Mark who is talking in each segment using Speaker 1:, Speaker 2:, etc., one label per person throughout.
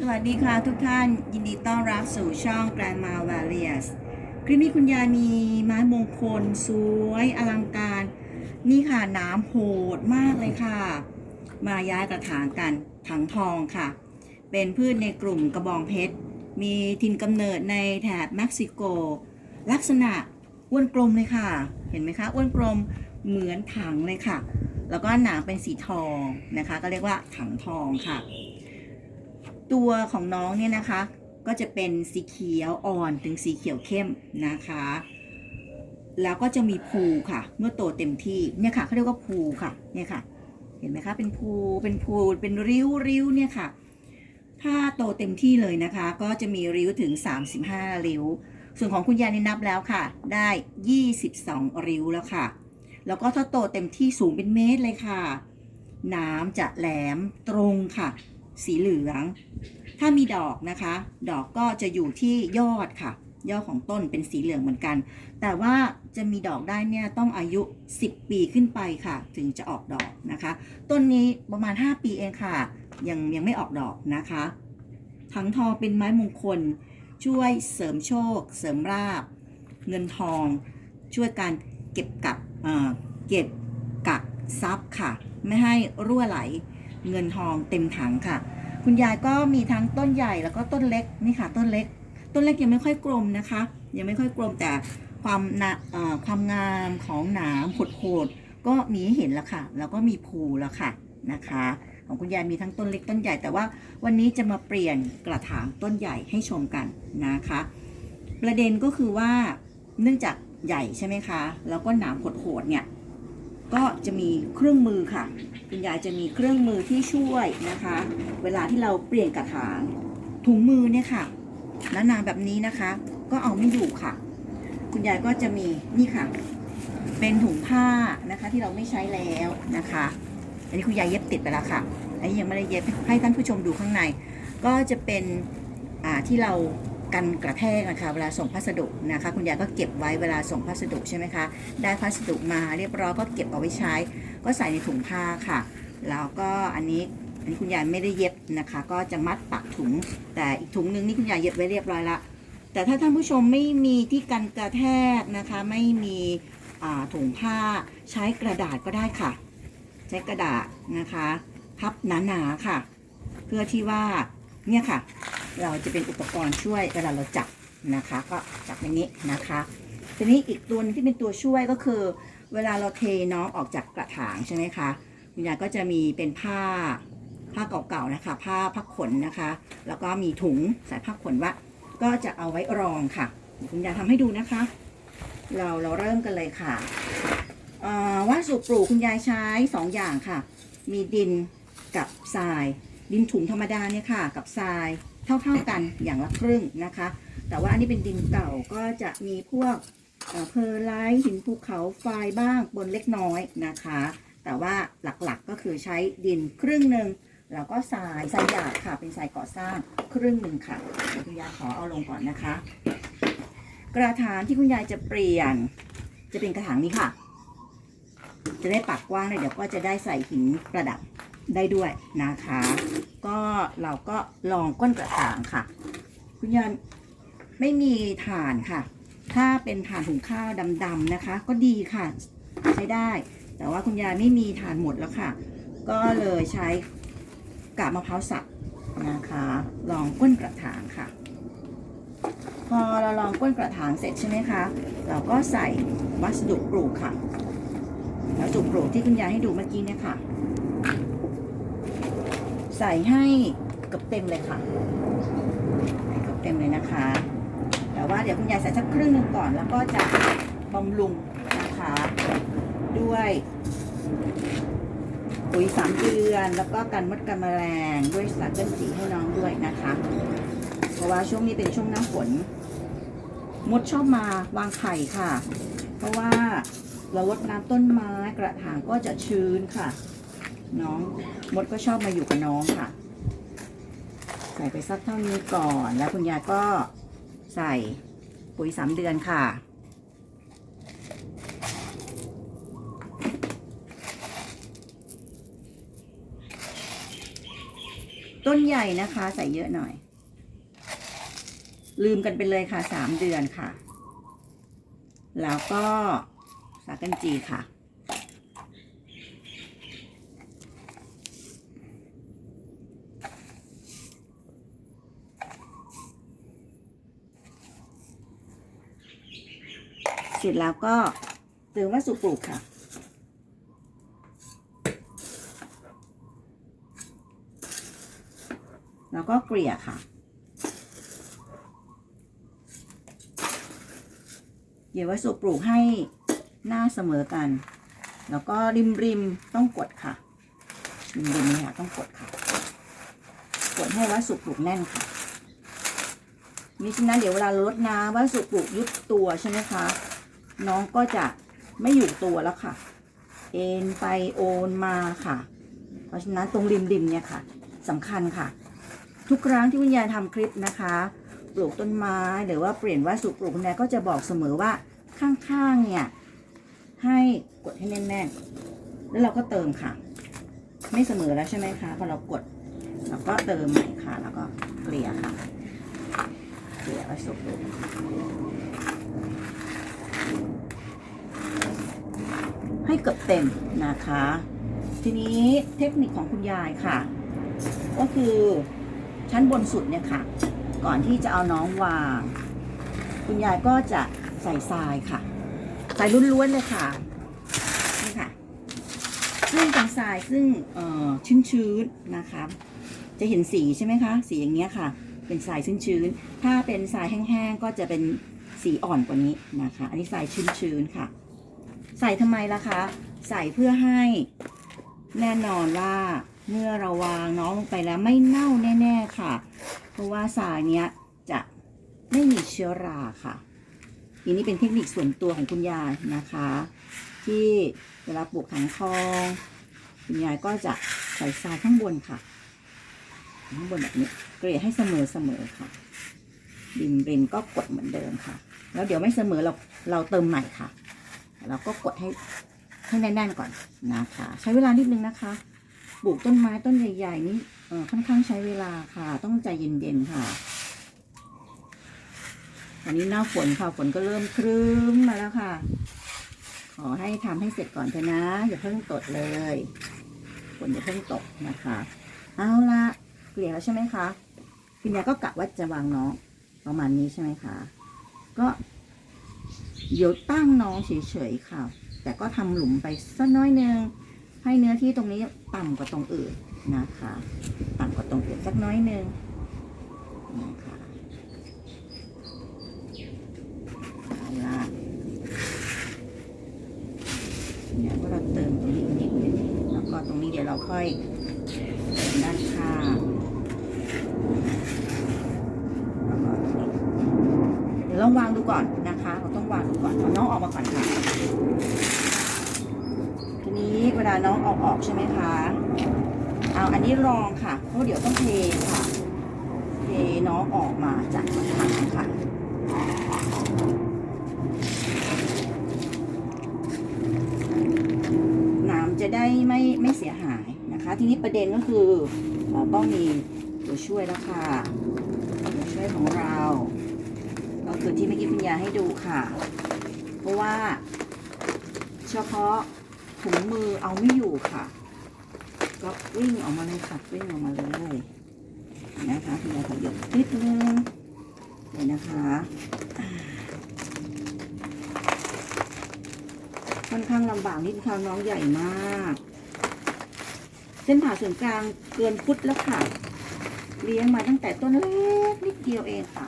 Speaker 1: สวัสดีค่ะทุกท่านยินดีต้อนรับสู่ช่อง Grandma Various คลิปนี้คุณยายมีไม้มงคลสวยอลังการ นี่ค่ะน้ำโหดมากเลยค่ะ มาย้ายกระถางกันถังทองค่ะ เป็นพืชในกลุ่มกระบองเพชร มีถิ่นกำเนิดในแถบเม็กซิโก ลักษณะอ้วนกลมเลยค่ะ เห็นไหมคะอ้วนกลมเหมือนถังเลยค่ะ แล้วก็หนามเป็นสีทองนะคะ ก็เรียกว่าถังทองค่ะ ตัวของน้องเนี่ยนะคะ ก็จะเป็นสีเขียวอ่อนถึงสีเขียวเข้มนะคะ แล้วก็จะมีภูค่ะ เมื่อโตเต็มที่เนี่ยค่ะเขาเรียกว่าภูค่ะเนี่ยค่ะ เห็นไหมคะเป็นภูเป็นภูเป็นริ้วริ้วเนี่ยค่ะ ถ้าโตเต็มที่เลยนะคะ ก็จะมีริ้วถึง 35 ริ้ว ส่วนของคุณยายนี่นับแล้วค่ะ ได้ 22 ริ้วแล้วค่ะ แล้วก็ถ้าโตเต็มที่สูงเป็นเมตรเลยค่ะ น้ำจะแหลมตรงค่ะ สีเหลือง ถ้ามีดอกนะคะ ดอกก็จะอยู่ที่ยอดค่ะ ยอดของต้นเป็นสีเหลืองเหมือนกัน แต่ว่าจะมีดอกได้เนี่ยต้องอายุ 10 ปีขึ้นไปค่ะ ถึงจะออกดอกนะคะ ต้นนี้ประมาณ 5 ปีเองค่ะ ยังยังไม่ออกดอกนะคะถังทองเป็นไม้มงคล ช่วยเสริมโชค เสริมราบ เงินทอง ช่วยการเก็บกับเอ่อเก็บกักทรัพย์ค่ะ ไม่ให้รั่วไหล เงินทองเต็มถังค่ะ คุณยายก็มีทั้งต้นใหญ่แล้วก็ต้นเล็กนี่ค่ะ ต้นเล็ก ต้นเล็กยังไม่ค่อยกลมนะคะ ยังไม่ค่อยกลมแต่ความนะความงามของหนามโหดๆก็มีให้เห็นแล้วค่ะ แล้วก็มีภูแล้วค่ะนะคะ ของคุณยายมีทั้งต้นเล็กต้นใหญ่แต่ว่าวันนี้จะมาเปลี่ยนกระถางต้นใหญ่ให้ชมกันนะคะ ประเด็นก็คือว่าเนื่องจากใหญ่ใช่ไหมคะ แล้วก็หนามโหดๆเนี่ย ก็จะมีเครื่องมือค่ะ คุณยายจะมีเครื่องมือที่ช่วยนะคะ เวลาที่เราเปลี่ยนกระถางถุงมือเนี่ยค่ะหนาๆแบบนี้นะคะ ก็เอาไม่อยู่ค่ะ คุณยายก็จะมีนี่ค่ะ เป็นถุงผ้านะคะที่เราไม่ใช้แล้วนะคะ อันนี้คุณยายเย็บติดไปแล้วค่ะอันนี้ยังไม่ได้เย็บให้ท่านผู้ชมดูข้างใน ก็จะเป็นอ่าที่เรา กันกระแทกนะคะเวลาส่งพัสดุนะคะ คุณยายก็เก็บไว้เวลาส่งพัสดุใช่ไหมคะ ได้พัสดุมาเรียบร้อยก็เก็บเอาไว้ใช้ ก็ใส่ในถุงผ้าค่ะ แล้วก็อันนี้อันนี้คุณยายไม่ได้เย็บนะคะ ก็จะมัดปากถุง แต่อีกถุงนึงนี่คุณยายเย็บไว้เรียบร้อยละแต่ถ้าท่านผู้ชมไม่มีที่กันกระแทกนะคะ ไม่มีถุงผ้าใช้กระดาษก็ได้ค่ะ ใช้กระดาษนะคะ พับหนาๆค่ะ เพื่อที่ว่าเนี่ยค่ะ เราจะเป็นอุปกรณ์ช่วยเวลาเราจับนะคะ ก็จับอย่างนี้นะคะทีนี้อีกตัวนึงที่เป็นตัวช่วยก็คือ เวลาเราเทน้องออกจากกระถางใช่ไหมคะคุณยายก็จะมีเป็นผ้าผ้าเก่าๆนะคะ ผ้าพักขนนะคะ แล้วก็มีถุงใส่ผ้าขนว่าก็จะเอาไว้รองค่ะคุณยายทำให้ดูนะคะ เราเราเริ่มกันเลยค่ะวัสดุปลูกคุณยายใช้สองอย่างค่ะ มีดินกับทราย ดินถุงธรรมดาเนี่ยค่ะ กับทราย เท่า ๆกันอย่างละครึ่งนะคะ แต่ว่าอันนี้เป็นดินเก่าก็จะมีพวกเพอร์ไลท์หินภูเขาไฟบ้างบนเล็กน้อยนะคะ แต่ว่าหลักๆก็คือใช้ดินครึ่งหนึ่งแล้วก็ทรายทรายหยาบค่ะ เป็นทรายก่อสร้างครึ่งหนึ่งค่ะคุณยายขอเอาลงก่อนนะคะ กระถางที่คุณยายจะเปลี่ยน จะเป็นกระถางนี้ค่ะ จะได้ปากกว้างเลยเดี๋ยวก็จะได้ใส่หินประดับ ได้ด้วยนะคะ ก็เราก็ลองก้นกระถางค่ะ คุณยายไม่มีถ่านค่ะ ถ้าเป็นถ่านหุงข้าวดำๆนะคะ ก็ดีค่ะใช้ได้ แต่ว่าคุณยายไม่มีถ่านหมดแล้วค่ะ ก็เลยใช้กาบมะพร้าวสับนะคะ ลองก้นกระถางค่ะ พอเราลองก้นกระถางเสร็จใช่ไหมคะ เราก็ใส่วัสดุปลูกค่ะวัสดุปลูกที่คุณยายให้ดูเมื่อกี้เนี่ยค่ะ ใส่ให้เกือบเต็มเลยค่ะให้เกือบเต็มเลยนะคะ แต่ว่าเดี๋ยวคุณยายใส่สักครึ่งหนึงก่อน แล้วก็จะบำรุงนะคะ ด้วยปุ๋ยสามเดือนแล้วก็กันมดกันแมลงด้วยสารกันสีให้น้องด้วยนะคะ เพราะว่าช่วงนี้เป็นช่วงหน้าฝนมดชอบมาวางไข่ค่ะ เพราะว่าเราลดน้ำต้นไม้กระถางก็จะชื้นค่ะ น้องมดก็ชอบมาอยู่กับน้องค่ะ ใส่ไปสักเท่านี้ก่อนแล้วคุณยายก็ใส่ปุ๋ยสามเดือนค่ะ ต้นใหญ่นะคะใส่เยอะหน่อย ลืมกันไปเลยค่ะสามเดือนค่ะ แล้วก็สากันจีค่ะ ร็จแล้วก็เติมวัสดุปลูกค่ะ แล้วก็เกลี่ยค่ะเกี่ยววัสดุปลูกให้หน้าเสมอกัน แล้วก็ริมริมต้องกดค่ะ ริมริมเนี่ยต้องกดค่ะ กดให้วัสดุปลูกแน่นค่ะมิฉะนั้นเดี๋ยวเวลาลดน้ำวัสดุปลูกยุบตัวใช่ไหมคะ น้องก็จะไม่อยู่ตัวแล้วค่ะ เอ็นไปโอนมาค่ะ เพราะฉะนั้นตรงริมริมเนี่ยค่ะสำคัญค่ะ ทุกครั้งที่คุณยายทำคลิปนะคะ ปลูกต้นไม้หรือว่าเปลี่ยนวัสดุปลูกคุณยายก็จะบอกเสมอว่าข้างๆเนี่ยให้กดให้แน่นๆ แล้วเราก็เติมค่ะ ไม่เสมอแล้วใช่ไหมคะพอเรากดเราก็เติมใหม่ค่ะ แล้วก็เกลี่ยค่ะเกลี่ยวัสดุปลูกให้ เกือบเต็มนะคะ ทีนี้เทคนิคของคุณยายค่ะ ก็คือชั้นบนสุดเนี่ยค่ะ ก่อนที่จะเอาน้องวาง คุณยายก็จะใส่ทรายค่ะทรายล้วนๆเลยค่ะนี่ค่ะ ซึ่งเป็นทรายซึ่งเอ่อชื้นๆนะคะ จะเห็นสีใช่ไหมคะ สีอย่างเงี้ยค่ะ เป็นทรายชื้นๆถ้าเป็นทรายแห้งๆก็จะเป็นสีอ่อนกว่านี้นะคะ อันนี้ทรายชื้นๆค่ะ ส่ทำไมล่ะคะ ใส่เพื่อให้ แน่นอนว่าเมื่อเราวางน้องลงไปแล้วไม่เน่าแน่ๆค่ะ เพราะว่าทรายเนี้ยจะไม่มีเชื้อราค่ะอันนี้เป็นเทคนิคส่วนตัวของคุณยายนะคะ ที่เวลาปลูกถังทอง คุณยายก็จะใส่ทรายข้างบนค่ะ ข้างบนแบบนี้เกลี่ยให้เสมอเสมอค่ะริมริมก็กดเหมือนเดิมค่ะ แล้วเดี๋ยวไม่เสมอเราเราเติมใหม่ค่ะ เราก็กดให้ให้แน่นๆก่อนนะคะ ใช้เวลานิดนึงนะคะปลูกต้นไม้ต้นใหญ่ๆนี่ค่อนข้างใช้เวลาค่ะ ต้องใจเย็นๆค่ะอันนี้หน้าฝนค่ะฝนก็เริ่มครึ้มมาแล้วค่ะ ขอให้ทำให้เสร็จก่อนเถอะนะ อย่าเพิ่งตดเลยฝนอย่าเพิ่งตกนะคะ เอาละเกลี่ยแล้วใช่ไหมคะคุณยายก็กะว่าจะวางน้องประมาณนี้ใช่ไหมคะ ก็ เดี๋ยวตั้งน้องเฉยๆค่ะ แต่ก็ทำหลุมไปสักน้อยนึงให้เนื้อที่ตรงนี้ต่ำกว่าตรงอื่นนะคะ ต่ำกว่าตรงอื่นสักน้อยนึงนะคะเอาละเดี๋ยวเราเติมตรงนี้นิดนึงแล้วก็ตรงนี้เดี๋ยวเราค่อยเติมด้านข้างแล้วก็เดี๋ยวลองวางดูก่อนนะ มาก่อนค่ะ ทีนี้เวลาน้องเอาออกใช่ไหมคะ เอาอันนี้รองค่ะเพราะเดี๋ยวต้องเทค่ะ เทน้องออกมาจากถังค่ะน้ำจะได้ไม่ไม่เสียหายนะคะ ทีนี้ประเด็นก็คือเราต้องมีตัวช่วยแล้วค่ะตัวช่วยของเรา ก็คือที่เมื่อกี้คุณยาให้ดูค่ะ เพราะว่า เฉพาะถุงมือเอาไม่อยู่ค่ะ ก็วิ่งออกมาเลยค่ะวิ่งออกมาเลยนะคะคุณยาขยับนิดนึงเลยนะคะค่อนข้างลำบากนิดค่ะน้องใหญ่มาก เส้นผ่าศูนย์กลางเกินฟุตแล้วค่ะ เลี้ยงมาตั้งแต่ต้นเล็กนิดเดียวเองค่ะ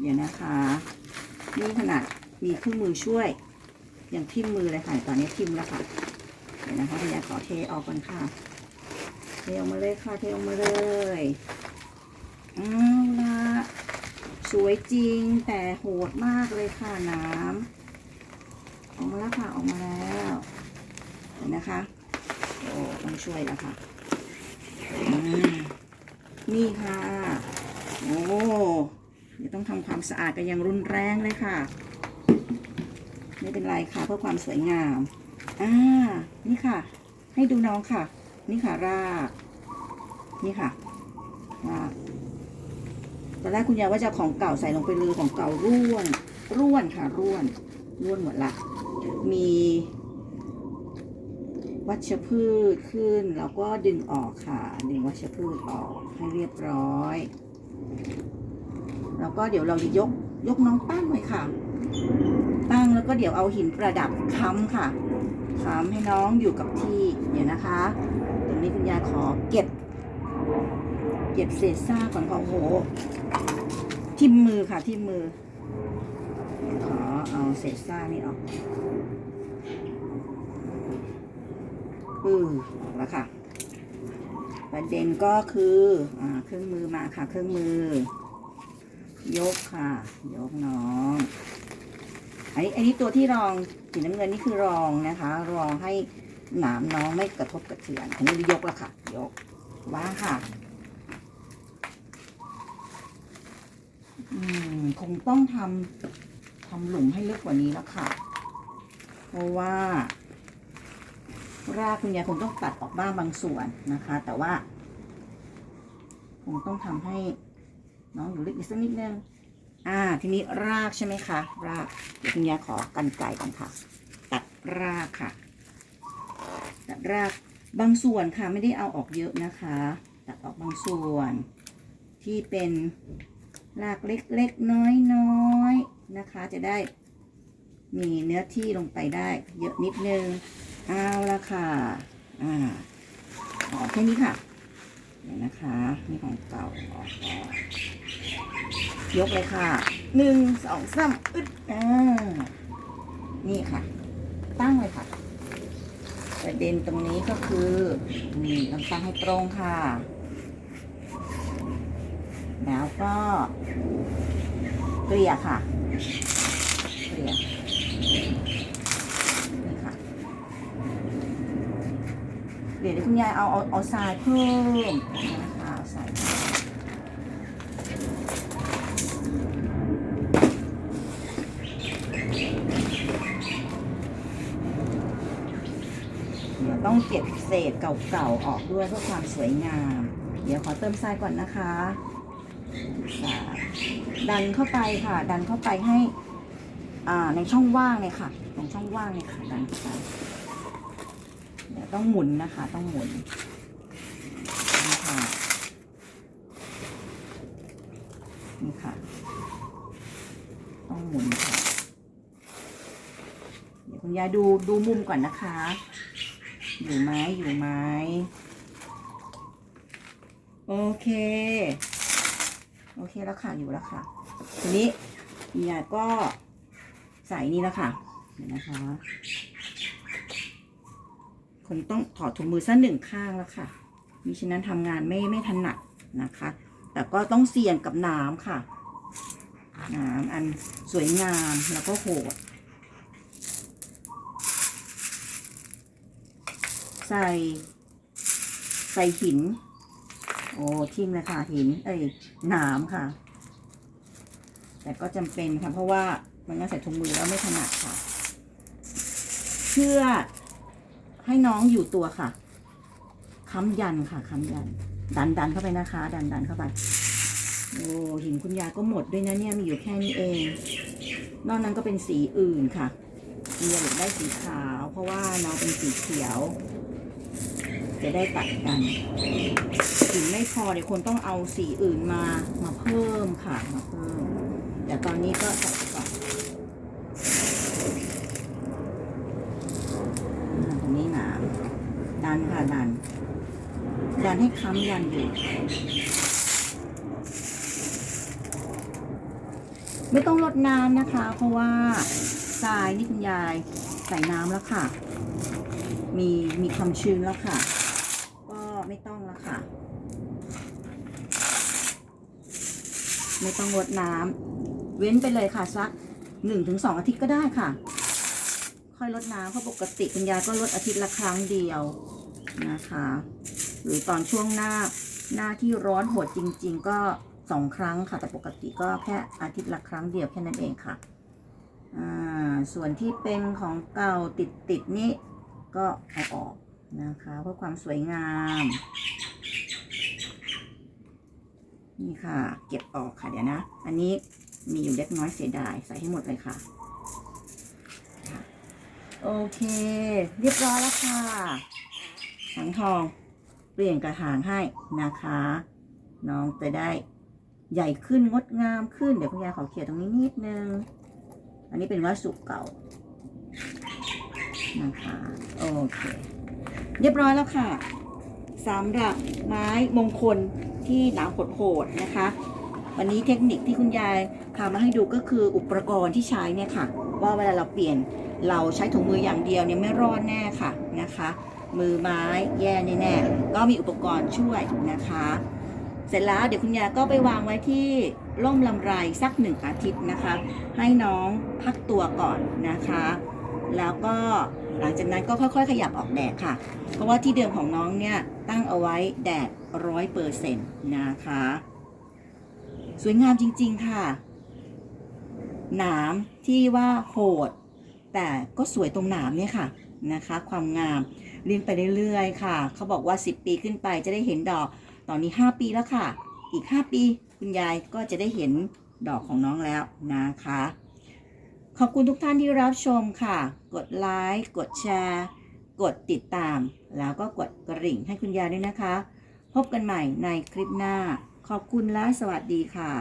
Speaker 1: เดี๋ยวนะคะ นี่ขนาด มีเครื่องมือช่วย อยังทิ่มมือเลยค่ะ ตอนนี้ทิ่มแล้วค่ะเดี๋ยวนะคะพี่ยาขอเทออกก่อนค่ะ เทออกมาเลยค่ะ เทออกมาเลยเอาละสวยจริงแต่โหดมากเลยค่ะน้ำออกมาแล้วค่ะ ออกมาแล้วเห็นนะคะ โอ้ต้องช่วยแล้วค่ะ นี่ค่ะ โอ้เดี๋ยวต้องทำความสะอาดกันอย่างรุนแรงเลยค่ะ ไม่เป็นไรค่ะเพื่อความสวยงาม อ่า นี่ค่ะ ให้ดูน้องค่ะ นี่ค่ะราก นี่ค่ะว่าตอนแรกคุณยายว่าจะของเก่าใส่ลงไปเลยของเก่าร่วน ร่วนค่ะ ร่วน ร่วนหมดละ มี วัชพืชขึ้น แล้วก็ดึงออกค่ะ ดึงวัชพืชออกให้เรียบร้อย แล้วก็เดี๋ยวเราจะยก ยกน้องตั้งเลยค่ะ ก็เดี๋ยวเอาหินประดับค้ำค่ะค้ำให้น้องอยู่กับที่เดี๋ยวนะคะ ตรงนี้คุณยายขอเก็บ เก็บเศษซากก่อนค่ะโอ้โหทิ่มมือค่ะทิ่มมือ ขอเอาเศษซากนี่ออกอืออแล้วค่ะประเด็นก็คืออ่าเครื่องมือมาค่ะ เครื่องมือ ยกค่ะ ยกน้อง อันนี้อันนี้ตัวที่รองสีน้ำเงินนี่คือรองนะคะ รองให้หนามน้องไม่กระทบกระเทือนอันนี้ยกล้วค่ะ ยกว่างค่ะ อืมคงต้องทำทำหลุมให้ลึกกว่านี้แล้วค่ะ เพราะว่ารากคุณยายคงต้องตัดออกบ้างบางส่วนนะคะ แต่ว่า คงต้องทำให้น้องอยู่ลึกอีกสักนิดนึง อ่า ทีนี้รากใช่ไหมคะ รากเดี๋ยวคุณยายขอกันไก่ก่อนค่ะ ตัดรากค่ะ ตัดรากบางส่วนค่ะไม่ได้เอาออกเยอะนะคะ ตัดออกบางส่วน ที่เป็นรากเล็กๆน้อยๆนะคะ จะได้มีเนื้อที่ลงไปได้เยอะนิดนึง เอาละค่ะ อ่าออกแค่นี้ค่ะเดี๋ยวนะคะนี่ของเก่าออกก่อน ยกเลยค่ะหนึ่งสองสามอึดอ่านี่ค่ะ ตั้งเลยค่ะ ประเด็นตรงนี้ก็คือนี่ต้องตั้งให้ตรงค่ะ แล้วก็เกลี่ยค่ะเกลี่ยนี่ค่ะเดี๋ยวคุณยายเอาเอาเอาทรายเพิ่มนะคะเอาทรายเพิ่ม เดี๋ยวต้องเก็บเศษเก่าๆออกด้วยเพื่อความสวยงาม เดี๋ยวขอเติมทรายก่อนนะคะดันเข้าไปค่ะ ดันเข้าไปให้ในช่องว่างเนี่ยค่ะตรงช่องว่างเนี่ยค่ะดันเข้าไปเดี๋ยวต้องหมุนนะคะ ต้องหมุนนี่ค่ะนี่ค่ะ ต้องหมุนค่ะ เดี๋ยวคุณยายดูดูมุมก่อนนะคะ อยู่ไหมอยู่ไหมโอเค โอเคแล้วค่ะอยู่แล้วค่ะ ทีนี้คุณยายก็ใส่นี่แล้วค่ะเดี๋ยวนะคะคงต้องถอดถุงมือสักหนึ่งข้างแล้วค่ะมิฉะนั้นทำงานไม่ไม่ถนัดนะคะ แต่ก็ต้องเสี่ยงกับน้ำค่ะ น้ำอันสวยงามแล้วก็โหด ใส่ ใส่หิน โอ้ทิ่มเลยค่ะหิน เอ้ยหนามค่ะ แต่ก็จำเป็นค่ะ เพราะว่ามันก็ใส่ถุงมือแล้วไม่ถนัดค่ะ เพื่อให้น้องอยู่ตัวค่ะค้ำยันค่ะค้ำยัน ดันดันเข้าไปนะคะ ดันดันเข้าไป โอ้หินคุณยายก็หมดด้วยนะเนี่ยมีอยู่แค่นี้เอง นอกนั้นก็เป็นสีอื่นค่ะคุณยายอได้สีขาว เพราะว่าน้องเป็นสีเขียว จะได้ตัดกันหินไม่พอเดี๋ยวคนต้องเอาสีอื่นมามาเพิ่มค่ะมาเพิ่มแต่ตอนนี้ก็ใส่ก่อนอ่าตรงนี้หนาดันค่ะดัน ดันให้ค้ำยันอยู่ไม่ต้องลดน้ำนะคะ เพราะว่าทรายนี่คุณยายใส่น้ำแล้วค่ะ มีมีความชื้นแล้วค่ะ ก็ไม่ต้องแล้วค่ะ ไม่ต้องลดน้ำเว้นไปเลยค่ะสักหนึ่งถึงสองอาทิตย์ก็ได้ค่ะ ค่อยลดน้ำเพราะปกติคุณยายก็ลดอาทิตย์ละครั้งเดียวนะคะ หรือตอนช่วงหน้าหน้าที่ร้อนโหดจริง ๆ ก็สองครั้งค่ะ แต่ปกติก็แค่อาทิตย์ละครั้งเดียวแค่นั้นเองค่ะส่วนที่เป็นของเก่าติดติดๆนี่ก็เอาออกนะคะ เพื่อความสวยงาม นี่ค่ะ เก็บออกค่ะเดี๋ยวนะ อันนี้มีอยู่เล็กน้อยเสียดายใส่ให้หมดเลยค่ะ โอเค เรียบร้อยแล้วค่ะถังทอง เปลี่ยนกระถางให้นะคะ น้องจะได้ใหญ่ขึ้นงดงามขึ้น เดี๋ยวคุณยายขอเขียนตรงนี้นิดนึง อันนี้เป็นวัสดุเก่านะคะโอเค เรียบร้อยแล้วค่ะสำหรับไม้มงคล ที่หนามโหดๆนะคะ วันนี้เทคนิคที่คุณยายพามาให้ดูก็คืออุปกรณ์ที่ใช้เนี่ยค่ะ ว่าเวลาเราเปลี่ยนเราใช้ถุงมืออย่างเดียวเนี่ยไม่รอดแน่ค่ะนะคะ มือไม้แย่แน่ๆก็มีอุปกรณ์ช่วยนะคะ เสร็จแล้วเดี๋ยวคุณยายก็ไปวางไว้ที่ร่มลำไรสักหนึ่งอาทิตย์นะคะ ให้น้องพักตัวก่อนนะคะ แล้วก็หลังจากนั้นก็ค่อยๆ ขยับออกแดดค่ะ เพราะว่าที่เดิมของน้องเนี่ยตั้งเอาไว้แดด ร้อยเปอร์เซ็นต์นะคะ สวยงามจริง ๆ ค่ะ หนามที่ว่าโหด แต่ก็สวยตรงหนามเนี่ยค่ะนะคะ ความงามเลี้ยงไปเรื่อยๆ ค่ะ เขาบอกว่า 10 ปีขึ้นไปจะได้เห็นดอก ตอนนี้ 5 ปีแล้วค่ะ อีก 5 ปีคุณยายก็จะได้เห็นดอกของน้องแล้วนะคะ ขอบคุณทุกท่านที่รับชมค่ะ กดไลค์ กดแชร์ กดติดตาม แล้วก็กดกระดิ่งให้คุณยายด้วยนะคะ พบกันใหม่ในคลิปหน้า ขอบคุณและสวัสดีค่ะ